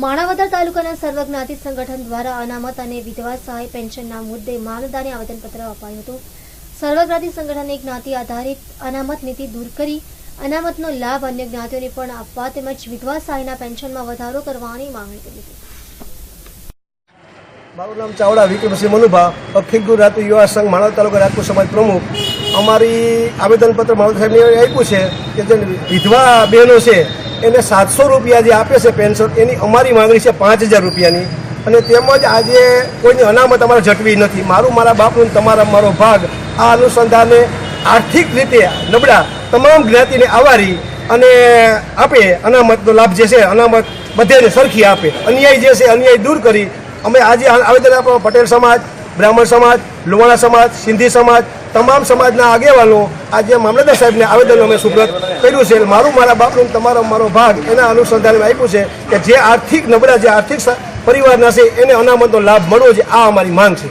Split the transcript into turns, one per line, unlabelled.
માણાવદર તાલુકાના સર્વજ્ઞાતિ સંગઠન દ્વારા અનામત અને વિધવા સહાય પેન્શનના મુદ્દે મામલતદારને આવેદનપત્ર અપાયું હતું. સર્વજ્ઞાતિ સંગઠને જ્ઞાતિ આધારિત અનામત નીતિ દૂર કરી, અનામતનો લાભ અન્ય જ્ઞાતિઓને પણ આપવા તેમજ વિધવા સહાયના પેન્શનમાં વધારો કરવાની માંગણી કરી હતી.
મારું નામ ચાવડા, વિક્રમસિંહ મનુભા, અખિલ ગુજરાત યુવા સંઘ માણવ તાલુકા રાજપૂત સમાજ પ્રમુખ. અમારી આવેદનપત્ર માણવ સાહેબને આપ્યું છે કે જે વિધવા બહેનો છે એને સાતસો રૂપિયા જે આપે છે પેન્શન એની અમારી માંગણી છે પાંચ હજાર રૂપિયાની. અને તેમજ આજે કોઈની અનામત અમારે જટવી નથી. મારું, મારા બાપનું તમારા, મારો ભાગ આ અનુસંધાને આર્થિક રીતે નબળા તમામ જ્ઞાતિને આવારી અને આપે. અનામતનો લાભ જે છે, અનામત બધાને સરખી આપે. અન્યાય જે છે, અન્યાય દૂર કરી. અમે આજે આવેદન આપણો પટેલ સમાજ, બ્રાહ્મણ સમાજ, લુવાણા સમાજ, સિંધી સમાજ તમામ સમાજના આગેવાનો આજે મામલતદાર સાહેબને આવેદન અમે સુપ્રત કર્યું છે. મારું, મારા બાપનું તમારો, મારો ભાગ એના અનુસંધાને આપ્યું છે કે જે આર્થિક નબળા, જે આર્થિક પરિવારના છે, એને અનામતનો લાભ મળવો છે આ અમારી માંગ છે.